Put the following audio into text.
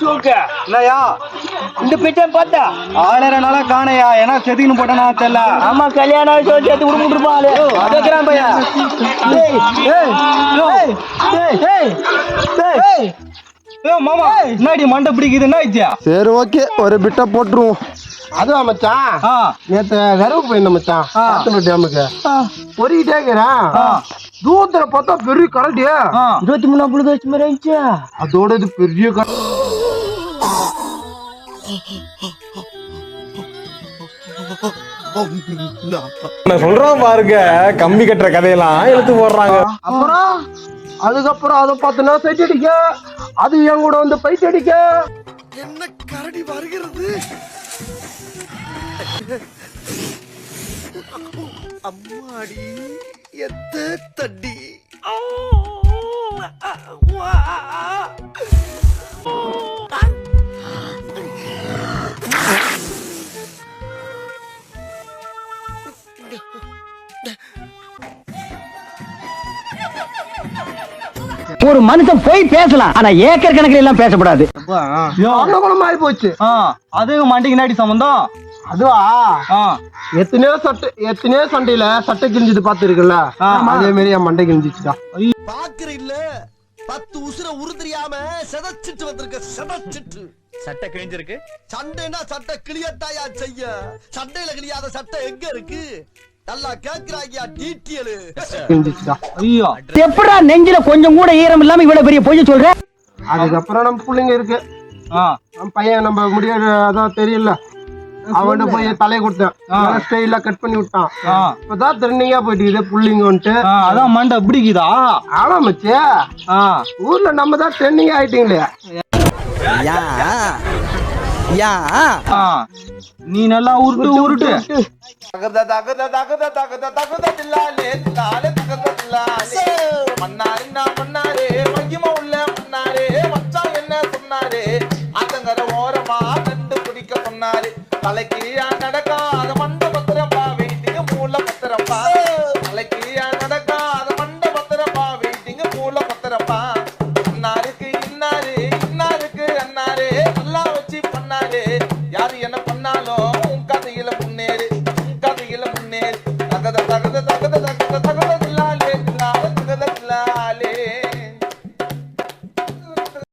சூக்க என்னய்யா இந்த பிச்சை பார்த்தா? ஆளரை நாளா காணையா? ஏன்னா செதுக்கின்னு போட்டனா தெரியல. ஆமா கல்யாணம் ஆகி சொல்லி சேர்த்து மாமா என்னடி மண்டை பிடிக்குது? என்ன ஆயிடுச்சியா சரி ஓகே. ஒரு பிட்டை போட்டுருவோம். அதுவா மச்சான்? நேத்து கருவு போயிருந்தேன் மச்சான். ஆத்தனூர் டேமுக்கு. பொறிக்கிட்டே இருக்கிறேன். தூரத்துல பார்த்தா பெரிய கரடி ஆ. இருபத்தி மூணாம் புழுது வச்சு மாதிரி ஆயிடுச்சு. அதோட இது பெரிய கரடி சொல்றான் பாருங்க கம்பி கட்டுற கதையெல்லாம் எடுத்து போடுறாங்க. அப்புறம் அதுக்கப்புறம் அதை பார்த்தனா சைட் அடிக்க. அது என் கூட வந்து பைட் அடிக்க. ஒரு மனுஷன் போய் பேசலாம் ஆனா ஏக்கர் கணக்கில் எல்லாம் ஆகி போச்சு ஆ அதுவும் மண்டிக்கு நாடி சம்பந்தம் அதுவா? எத்தனையோ சட்டை எத்தனையோ சண்டையில சட்டை கிழிஞ்சது பாத்துருக்குல்ல. அதே மாதிரி என் மண்டை கிழிஞ்சிச்சுடா. பாக்குற இல்ல பத்து உசுர உருதிரியாம செதச்சிட்டு வந்திருக்க செதச்சிட்டு. சட்டை கிழிஞ்சிருக்கு. சண்டைனா சட்டை கிளியத்தாயா செய்ய? சண்டையில கிளியாத சட்டை எங்க இருக்கு? நல்லா கேக்குறாங்கயா கிழிஞ்சிச்சுடா. ஐயோ. எப்படா நெஞ்சில கொஞ்சம் கூட ஈரம் இல்லாம இவ்வளவு பெரிய பொய்ய சொல்ற? அதுக்கப்புறம் நம்ம பிள்ளைங்க இருக்கு. நம்ம பையன் நம்ம முடியாது அதான் தெரியல அவன்கிட்ட போய் தலையை கொடுத்தேன். ஸ்டைலா கட் பண்ணி விட்டான். இப்பதான் ட்ரெண்டிங்கா போயிட்டு இருக்குது புள்ளிங்கன்ட்டு ஆ, அதான் மண்டை பிடிக்குதா? ஆனா மச்சி. ஊர்ல நம்ம தான் ட்ரெண்டிங் ஆயிட்டீங்களே. ஆ. நீ நல்லா உருட்டு உருட்டு. மன்னாரின்னா தலைக்கீழா நடக்காத மண்ட